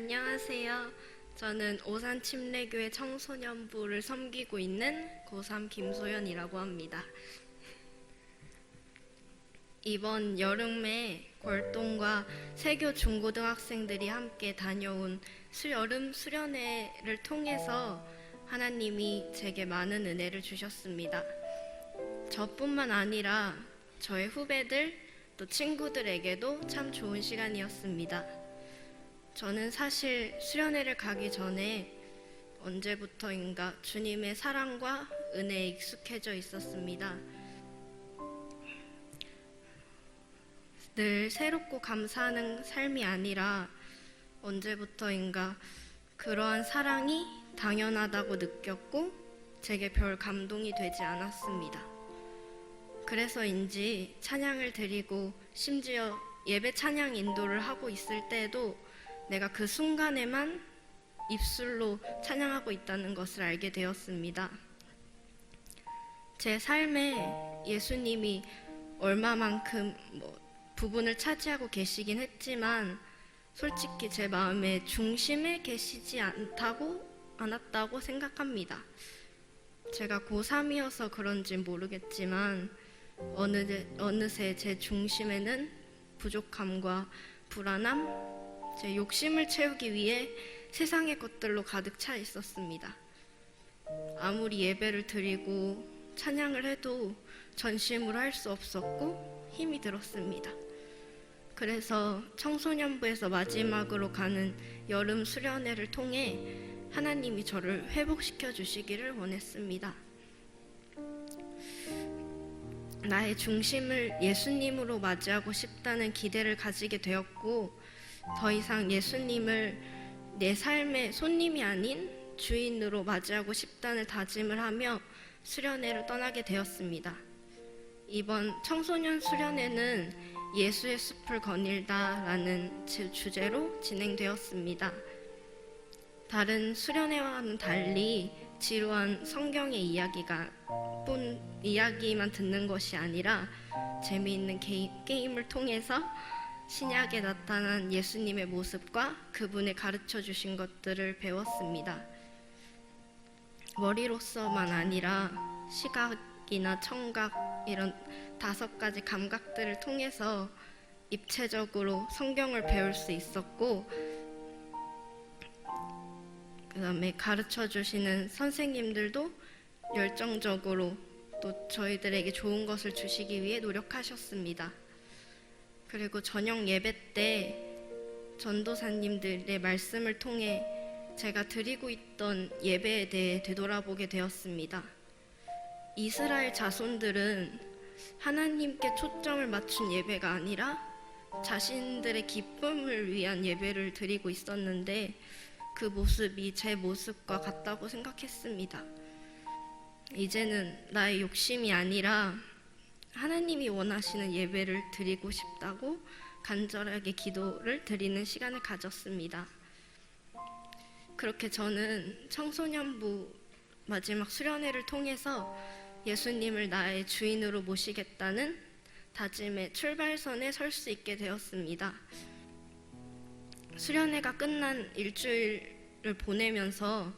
안녕하세요. 저는 오산 침례교회 청소년부를 섬기고 있는 고3 김소연이라고 합니다. 이번 여름에 골동과 세교 중고등학생들이 함께 다녀온 수, 여름 수련회를 통해서 하나님이 제게 많은 은혜를 주셨습니다. 저뿐만 아니라 저의 후배들 또 친구들에게도 참 좋은 시간이었습니다. 저는 사실 수련회를 가기 전에 언제부터인가 주님의 사랑과 은혜에 익숙해져 있었습니다. 늘 새롭고 감사하는 삶이 아니라 언제부터인가 그러한 사랑이 당연하다고 느꼈고 제게 별 감동이 되지 않았습니다. 그래서인지 찬양을 드리고 심지어 예배 찬양 인도를 하고 있을 때에도 내가 그 순간에만 입술로 찬양하고 있다는 것을 알게 되었습니다. 제 삶에 예수님이 얼마만큼 뭐 부분을 차지하고 계시긴 했지만 솔직히 제 마음의 중심에 계시지 않다고 않았다고 생각합니다. 제가 고3이어서 그런지 모르겠지만 어느, 어느새 제 중심에는 부족함과 불안함, 제 욕심을 채우기 위해 세상의 것들로 가득 차 있었습니다. 아무리 예배를 드리고 찬양을 해도 전심으로 할 수 없었고 힘이 들었습니다. 그래서 청소년부에서 마지막으로 가는 여름 수련회를 통해 하나님이 저를 회복시켜 주시기를 원했습니다. 나의 중심을 예수님으로 맞이하고 싶다는 기대를 가지게 되었고, 더 이상 예수님을 내 삶의 손님이 아닌 주인으로 맞이하고 싶다는 다짐을 하며 수련회를 떠나게 되었습니다. 이번 청소년 수련회는 예수의 숲을 거닐다라는 주- 주제로 진행되었습니다. 다른 수련회와는 달리 지루한 성경의 이야기가 뿐 이야기만 듣는 것이 아니라 재미있는 게, 게임을 통해서 신약에 나타난 예수님의 모습과 그분의 가르쳐 주신 것들을 배웠습니다. 머리로서만 아니라 시각이나 청각 이런 다섯 가지 감각들을 통해서 입체적으로 성경을 배울 수 있었고 그다음에 가르쳐 주시는 선생님들도 열정적으로 또 저희들에게 좋은 것을 주시기 위해 노력하셨습니다. 그리고 저녁 예배 때 전도사님들의 말씀을 통해 제가 드리고 있던 예배에 대해 되돌아보게 되었습니다. 이스라엘 자손들은 하나님께 초점을 맞춘 예배가 아니라 자신들의 기쁨을 위한 예배를 드리고 있었는데 그 모습이 제 모습과 같다고 생각했습니다. 이제는 나의 욕심이 아니라 하나님이 원하시는 예배를 드리고 싶다고 간절하게 기도를 드리는 시간을 가졌습니다. 그렇게 저는 청소년부 마지막 수련회를 통해서 예수님을 나의 주인으로 모시겠다는 다짐의 출발선에 설 수 있게 되었습니다. 수련회가 끝난 일주일을 보내면서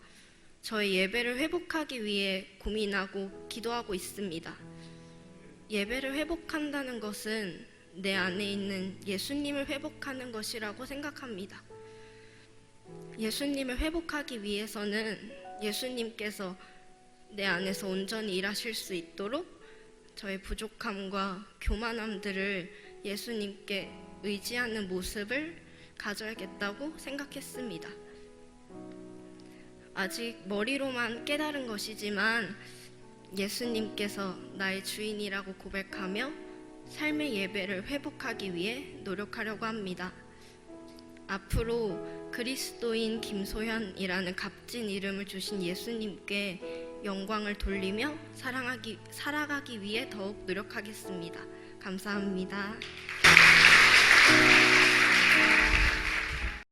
저의 예배를 회복하기 위해 고민하고 기도하고 있습니다. 예배를 회복한다는 것은 내 안에 있는 예수님을 회복하는 것이라고 생각합니다. 예수님을 회복하기 위해서는 예수님께서 내 안에서 온전히 일하실 수 있도록 저의 부족함과 교만함들을 예수님께 의지하는 모습을 가져야겠다고 생각했습니다. 아직 머리로만 깨달은 것이지만 예수님께서 나의 주인이라고 고백하며 삶의 예배를 회복하기 위해 노력하려고 합니다. 앞으로 그리스도인 김소현이라는 값진 이름을 주신 예수님께 영광을 돌리며 사랑하기, 살아가기 위해 더욱 노력하겠습니다. 감사합니다.